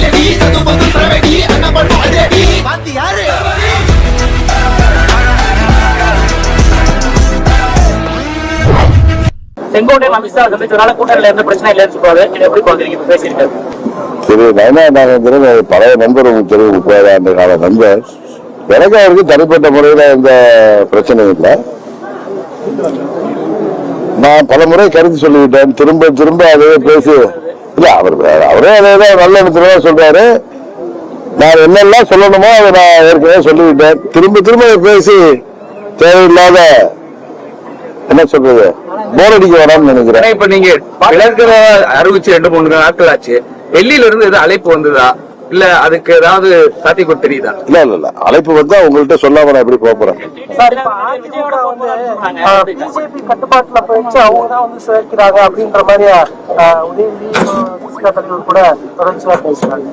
அதிரடி சத்து பத்து சரவெடி அண்ணன் பண்ணும் அதிரடி பாத்தி யாரு? செங்கோட்டையன் அமித்ஷா சந்திச்சதுனால கூட்டணியில எந்த பிரச்சனை இல்லைன்னு சொல்றாரு இதை எப்படி பாக்குறீங்க இப்ப பேசியிருக்காரு. திரு நயனா நாகேந்திரன் பழைய நண்பர் உங்களுக்கு தெரியும் முப்பது ஆண்டு கால நண்பர். எனக்கு அவருக்கு தனிப்பட்ட முறையில எந்த பிரச்சனையும் இல்லை. நான் பல முறை கருத்து சொல்லிவிட்டேன். திரும்ப திரும்ப அதே பேசி இல்ல அவர் அவரே அதே நல்ல இடத்துல சொல்றாரு. நான் என்னெல்லாம் சொல்லணுமோ அதை நான் ஏற்கனவே சொல்லிவிட்டேன். திரும்ப திரும்ப பேசி தேவையில்லாத என்ன சொல்றது? போர் அடிக்க வேணாம்னு நினைக்கிறேன். இப்ப நீங்க விளக்குற அறிவிச்சு ரெண்டு மூணு நாட்கள் ஆச்சு. டெல்லியில இருந்து எது அழைப்பு வந்ததா? இல்ல அதுக்கு ஏதாவது சாத்தியக்கூறு தெரியுதா? இல்ல இல்ல இல்ல. அழைப்பு வந்தா உங்கள்கிட்ட சொல்லாம நான் எப்படி போக போறேன்? பிஜேபி கட்டுப்பாட்டுல போயிடுச்சு. அவங்க தான் வந்து சேர்க்கிறாங்க அப்படின்ற மாதிரி உதயநிதி கூட தொடர்ச்சியா பேசுறாங்க.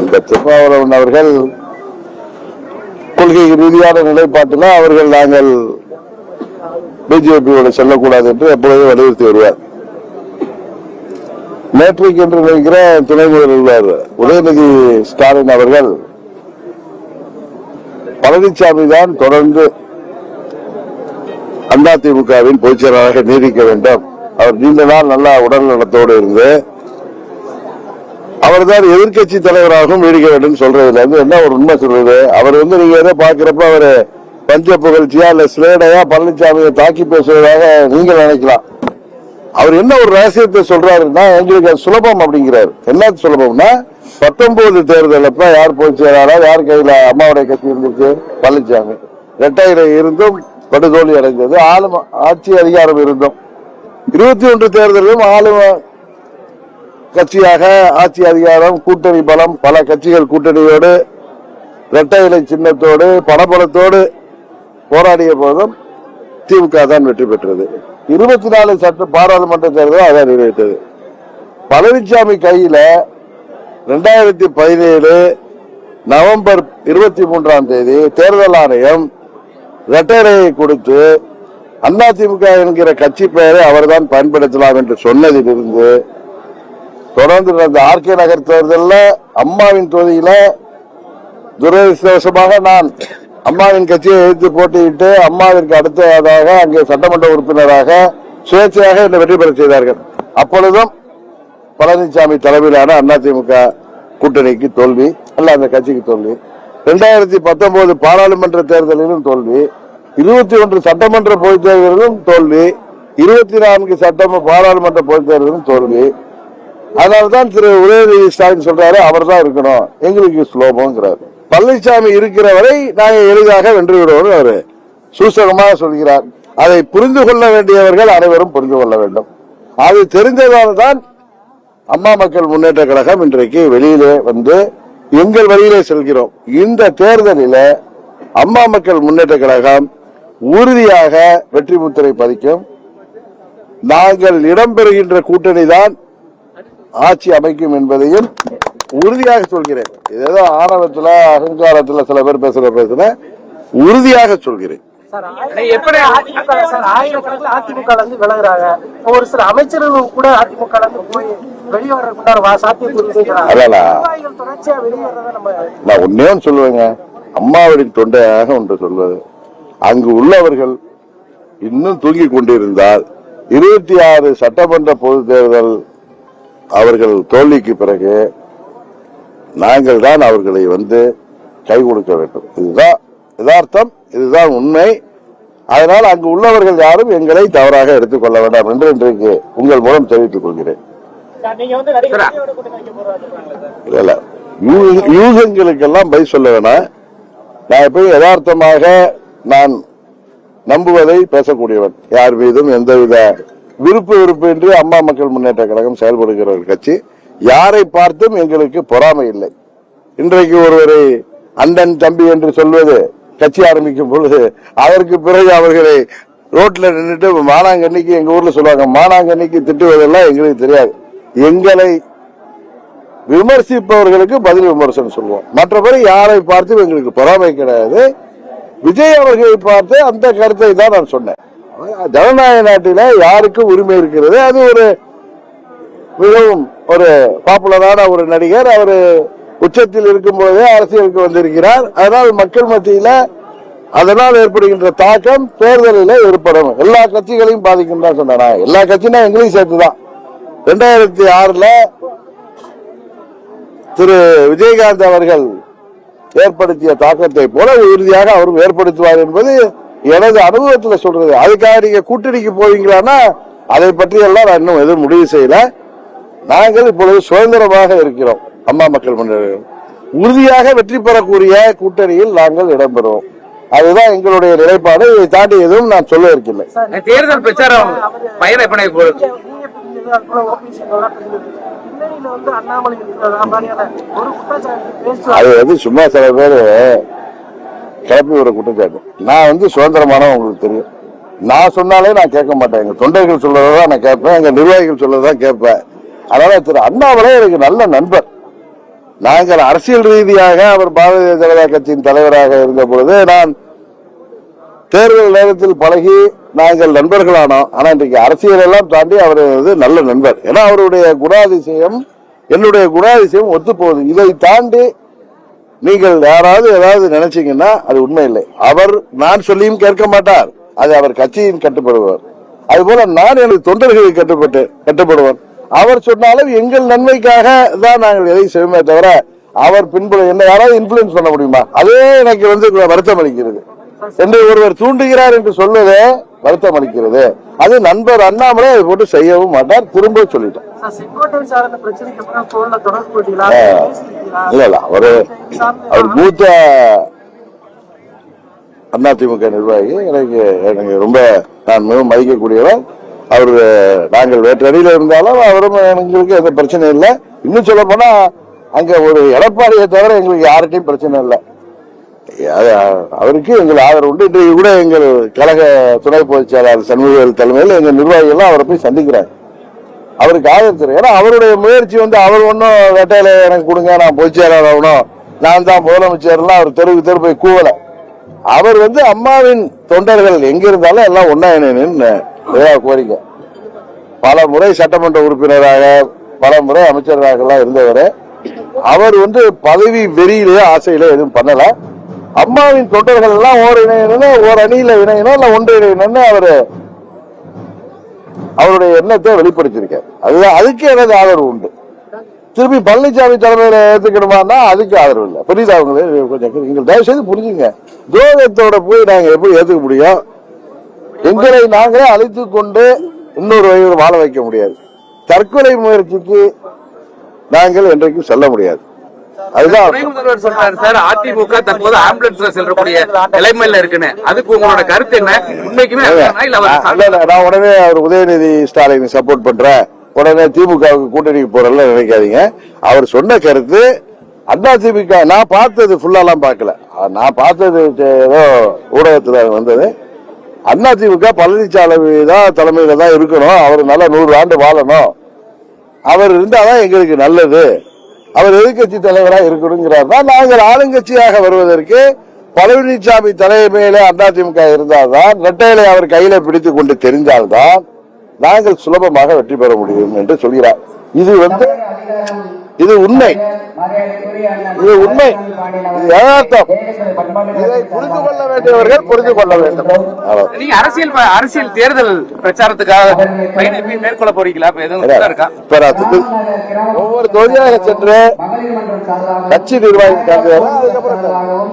அந்த திருமாவளவன் அவர்கள் கொள்கை ரீதியான நிலைப்பாட்டில் அவர்கள் நாங்கள் பிஜேபியோட செல்லக்கூடாது என்று எப்பொழுதும் வலியுறுத்தி வருவார். நேற்றைக்கு என்று நினைக்கிற துணை முதல்வர் உதயநிதி ஸ்டாலின் அவர்கள் பழனிசாமி தான் தொடர்ந்து அதிமுகவின் பொதுச் செயலாளராக நீடிக்க வேண்டும். அவர் நீண்ட நாள் நல்லா உடல் நலத்தோடு இருந்து அவர்தான் எதிர்க்கட்சி தலைவராகவும் நீடிக்க வேண்டும் சொல்றதுல இருந்து என்ன ஒரு உண்மை சொல்றது? அவர் வந்து நீங்க எதை பாக்குறப்ப அவர் பஞ்ச புகழ்ச்சியா இல்ல சிலேடையா பழனிசாமியை தாக்கி பேசுவதாக நீங்கள் நினைக்கலாம். அவர் என்ன ஒரு ரகசியத்தை சொல்றாருன்னா எங்களுக்கு அது சுலபம் அப்படிங்கிறாரு. என்ன சுலபம்னா பத்தொன்பது தேர்தல் அப்ப யார் போய் சேராரா யார் கையில அம்மாவுடைய கட்சி இருந்துச்சு பழனிசாமி இரட்டையில இருந்தும் படுதோல்வி அடைந்தது ஆளும் ஆட்சி அதிகாரம் இருந்தும். இருபத்தி ஒன்று தேர்தலும் ஆளும் கட்சியாக ஆட்சி அதிகாரம் கூட்டணி பலம் பல கட்சிகள் கூட்டணியோடு இரட்டை இலை சின்னத்தோடு பணபலத்தோடு போராடிய போதும் திமுக தான் வெற்றி பெற்றது. இருபத்தி நாலு சட்ட பாராளுமன்ற தேர்தல் அதை நிறைவேற்றது பழனிசாமி கையில ரெண்டாயிரத்தி பதினேழு நவம்பர் இருபத்தி மூன்றாம் தேதி தேர்தல் ஆணையம் இரட்டையரையை கொடுத்து அதிமுக என்கிற கட்சி பெயரை அவர்தான் பயன்படுத்தலாம் என்று சொன்னதிலிருந்து தொடர்ந்து நடந்த ஆர்கே நகர் தேர்தலில் அம்மாவின் தொகுதியில துரதிருஷ்டவசமாக நான் அம்மாவின் கட்சியை எதிர்த்து போட்டியிட்டு அம்மாவிற்கு அடுத்ததாக அங்கே சட்டமன்ற உறுப்பினராக சுயேட்சையாக என்னை வெற்றி பெற செய்தார்கள். அப்பொழுதும் பழனிசாமி தலைமையிலான அதிமுக கூட்டணிக்கு தோல்வி அல்ல அந்த கட்சிக்கு தோல்வி. இரண்டாயிரத்தி பத்தொன்பது பாராளுமன்ற தேர்தலிலும் தோல்வி. இருபத்தி ஒன்று சட்டமன்ற பொதுத் தேர்தலிலும் தோல்வி. இருபத்தி நான்கு சட்டமன்ற பாராளுமன்ற பொதுத் தேர்தலிலும் தோல்வி. அதனால்தான் திரு. உதயநிதி ஸ்டாலின் சொல்றாரு அவர் தான் இருக்கணும். எங்களுக்கு சுலபங்கிறார் பழனிசாமி இருக்கிற வரை நாங்கள் எளிதாக வென்றுவிடுவோம் அவர் சூசகமாக சொல்கிறார். அதை புரிந்து கொள்ள வேண்டியவர்கள் அனைவரும் புரிந்து கொள்ள வேண்டும். அது தெரிந்ததால் தான் அம்மா மக்கள் முன்னேற்ற கழகம் இன்றைக்கு வெளியிலே வந்து எங்கள் வழியிலே செல்கிறோம். இந்த தேர்தலில் அம்மா மக்கள் முன்னேற்ற கழகம் உறுதியாக வெற்றி முத்திரை பதிக்கும். நாங்கள் இடம்பெறுகின்ற கூட்டணி தான் ஆட்சி அமைக்கும் என்பதையும் உறுதியாக சொல்கிறேன். இது ஏதோ ஆணவத்துல அகங்காரத்துல சில பேர் பேசுற பேசுன உறுதியாக சொல்கிறேன். சார் எப்படி அதிமுக சார் ஆயிரக்கணக்கில் அதிமுக ல இருந்து விலகுறாங்க? ஒரு சில அமைச்சர்கள் கூட அதிமுக இருந்து போய் நான் ஒன்னே சொல்லுவேங்க. அம்மாவின் தொண்டையாக ஒன்று சொல்வது. அங்கு உள்ளவர்கள் இன்னும் தூங்கிக் கொண்டிருந்தால் இருபத்தி ஆறு சட்டமன்ற பொது தேர்தல் அவர்கள் தோல்விக்கு பிறகு நாங்கள் தான் அவர்களை வந்து கை கொடுக்க வேண்டும். இதுதான் யதார்த்தம் இதுதான் உண்மை. அதனால் அங்கு உள்ளவர்கள் யாரும் எங்களை தவறாக எடுத்துக்கொள்ள வேண்டாம் என்று இன்றைக்கு உங்கள் மூலம் தெரிவித்துக் கொள்கிறேன். யூகங்களுக்கெல்லாம் பதில் சொல்ல வேணாம். நான் எப்பயும் யதார்த்தமாக நான் நம்புவதை பேசக்கூடியவன். யார் மீதும் எந்தவித விருப்பு வெறுப்பின்றி அம்மா மக்கள் முன்னேற்ற கழகம் செயல்படுகிற ஒரு கட்சி. யாரை பார்த்தும் எங்களுக்கு பொறாமை இல்லை. இன்றைக்கு ஒருவரை அண்ணன் தம்பி என்று சொல்வது கட்சி ஆரம்பிக்கும் பொழுது அதற்கு பிறகு அவர்களை ரோட்ல நின்றுட்டு மானாங்கண்ணிக்கு எங்க ஊர்ல சொல்லுவாங்க மானாங்கண்ணிக்கு திட்டுவதெல்லாம் எங்களுக்கு தெரியாது. எங்களை விமர்சிப்பவர்களுக்கு பதில் விமர்சனம் சொல்லுவோம். மற்றபடி யாரை பார்த்தும் எங்களுக்கு பொறாமை கிடையாது. விஜய் அவர்களை பார்த்து அந்த கருத்தை தான் நான் சொன்னேன். ஜனநாயக நாட்டில யாருக்கு உரிமை இருக்கிறது? அது ஒரு மிகவும் ஒரு பாப்புலரான ஒரு நடிகர். அவர் உச்சத்தில் இருக்கும்போதே அரசியலுக்கு வந்திருக்கிறார். அதனால் மக்கள் மத்தியில அதனால் ஏற்படுகின்ற தாக்கம் தேர்தலில் ஏற்படும். எல்லா கட்சிகளையும் பாதிக்கும் தான் சொன்னா எல்லா கட்சினா எங்களையும் சேர்த்துதான். ரெண்டாயிரத்தி ஆறுல திரு விஜயகாந்த் அவர்கள் ஏற்படுத்திய தாக்கத்தை போல உறுதியாக அவரும் ஏற்படுத்துவார் என்பது எனது அனுபவத்தில் சொல்றது. அதுக்காக நீங்க கூட்டணிக்கு போவீங்களான்னா அதை பற்றி எல்லாம் நான் இன்னும் எதுவும் முடிவு செய்யல. நாங்கள் இப்பொழுது சுதந்திரமாக இருக்கிறோம். அம்மா மக்கள் முன்னேற்ற உறுதியாக வெற்றி பெறக்கூடிய கூட்டணியில் நாங்கள் இடம்பெறுவோம். அதுதான் எங்களுடைய நிலைப்பாடு. இதை தாண்டி எதுவும் நான் சொல்ல இருக்கில்லை. தேர்தல் பிரச்சாரம் பயணம் எப்படி போகுது? நீங்க பிரிஞ்சது அது வந்து சும்மா சில பேர் கிளப்பி ஒரு குற்றச்சாட்டு. நான் வந்து சுதந்திரமானவன் உங்களுக்கு தெரியும். நான் சொன்னாலே நான் கேட்க மாட்டேன். எங்க தொண்டர்கள் சொல்றதான் நான் கேட்பேன். எங்க நிர்வாகிகள் சொல்றதான் கேட்பேன். அதனால திரு அண்ணாமலை எனக்கு நல்ல நண்பர். நாங்கள் அரசியல் ரீதியாக அவர் பாரதிய ஜனதா கட்சியின் தலைவராக இருந்த பொழுது நான் தேர்தல் நேரத்தில் பழகி நாங்கள் நண்பர்களானோம். ஆனா இன்றைக்கு அரசியல் எல்லாம் தாண்டி அவர் வந்து நல்ல நண்பர். ஏன்னா அவருடைய குணாதிசயம் என்னுடைய குணாதிசயம் ஒத்து போகுது இதை தாண்டி நீங்கள் யாராவது ஏதாவது நினைச்சீங்கன்னா அது உண்மை இல்லை அவர் நான் சொல்லியும் கேட்க மாட்டார். அது அவர் கட்சியின் கட்டுப்படுவார் அதுபோல நான் எனது தொண்டர்களுக்கு கட்டுப்பட்டு கட்டுப்படுவேன் அவர் சொன்னாலும் எங்கள் நன்மைக்காக தான் நாங்கள் எதை செய்வோமே தவிர அவர் பின்புல என்ன யாராவது இன்ஃபுளுன்ஸ் பண்ண முடியுமா? அதே எனக்கு வந்து வருத்தம் அளிக்கிறது. என்று ஒருவர் தூண்டுகிறார் என்று சொல்வதே வருத்தம் அளிக்கிறது. அது நண்பர் அண்ணாமலை அதை போட்டு செய்யவும் மாட்டார் திரும்ப பேசிட்டீங்களா? இல்ல இல்ல அவரு அவர் மூத்த அதிமுக நிர்வாகி. எனக்கு எனக்கு ரொம்ப நான் மிகவும் மதிக்கக்கூடியவர். அவர் நாங்கள் வேற்றடியில் இருந்தாலும் அவரும் எங்களுக்கு எந்த பிரச்சனை இல்லை. இன்னும் சொல்ல போனா அங்க ஒரு எடப்பாடியை தவிர எங்களுக்கு யார்கிட்டையும் பிரச்சனை இல்லை. அவருக்கு எங்கள் ஆதரவு உண்டு. இன்றைக்கு கூட எங்கள் கழக துணை பொதுச் செயலாளர் சண்முகவேல் தலைமையில் எங்க நிர்வாகிகள்லாம் அவரை போய் சந்திக்கிறாங்க அவருக்கு ஆதரவு தரும் ஏன்னா அவருடைய முயற்சி வந்து அவர் ஒன்றும் வேட்டையில எனக்கு கொடுங்க நான் பொதுச் செயலாளர் ஆகணும். நான் தான் முதலமைச்சர்லாம் அவர் தெருவுக்கு தெரு போய் கூவல. அவர் வந்து அம்மாவின் தொண்டர்கள் எங்க இருந்தாலும் எல்லாம் ஒன்னா இணையணும்னு இதுதான் கோரிக்கை. பல முறை சட்டமன்ற உறுப்பினராக பல முறை அமைச்சராகலாம் இருந்தவர். அவர் வந்து பதவி வெறியிலேயே ஆசையில எதுவும் பண்ணல. அம்மாவின் தொண்டர்கள் எல்லாம் ஓர் இணையணும்னு ஓர் அணியில இணையணும் இல்ல ஒன்று இணையணும்னு அவரு அவருடைய எண்ணத்தை வெளிப்படுத்தியிருக்காரு. அதுதான் அதுக்கு எனது ஆதரவு உண்டு. திருப்பி பழனிசாமி தலைமையில ஏத்துக்கணுமான்னா அதுக்கு ஆதரவு இல்லை. புரியுதா அவங்களே கொஞ்சம் நீங்கள் தயவு செய்து புரிஞ்சுங்க. துரோகத்தோட போய் நாங்க எப்படி ஏத்துக்க முடியும்? எங்களை நாங்களே அழைத்து கொண்டு இன்னொரு வகையில் வாழ வைக்க முடியாது. தற்கொலை முயற்சிக்கு நாங்கள் என்றைக்கும் செல்ல முடியாது. அதுதான் சொல்றாரு சார் அதிமுக தற்போது ஆம்புலன்ஸ்ல செல்லக்கூடிய நிலைமையில இருக்குன்னு. அதுக்கு உங்களோட கருத்து என்ன? உண்மைக்குமே நான் உடனே அவர் உதயநிதி ஸ்டாலின் சப்போர்ட் பண்றேன். உடனே திமுகவுக்கு கூட்டணிக்கு போறேன்னு நினைக்காதீங்க. அவர் சொன்ன கருத்து அண்ணா திமுக நான் பார்த்தது ஃபுல்லாலாம் பார்க்கல. நான் பார்த்தது ஏதோ ஊடகத்துல வந்தது. அண்ணா திமுக பழனிசாமி தான் தலைமையில தான் இருக்கணும். அவர் நல்லா நூறு ஆண்டு வாழணும். அவர் இருந்தாதான் எங்களுக்கு நல்லது. அவர் எதிர்கட்சி தலைவராக இருக்கணுங்கிறார் தான் நாங்கள் ஆளுங்கட்சியாக வருவதற்கு பழனிசாமி தலைமையில அதிமுக இருந்தால்தான் ரெட்டையிலை அவர் கையில பிடித்துக் கொண்டு தெரிந்தால்தான் நாங்கள் சுலபமாக வெற்றி பெற முடியும் என்று சொல்கிறார். இது வந்து இது உண்மை இது உண்மை யதார்த்தம் இதை புரிந்து கொள்ள வேண்டியவர்கள் புரிந்து கொள்ள வேண்டும். நீங்க அரசியல் அரசியல் தேர்தல் பிரச்சாரத்துக்காக மேற்கொள்ள போறீங்களா திட்டு- ஒவ்வொரு தொகுதியாக சென்று கட்சி நிர்வாகி அதுக்கப்புறம்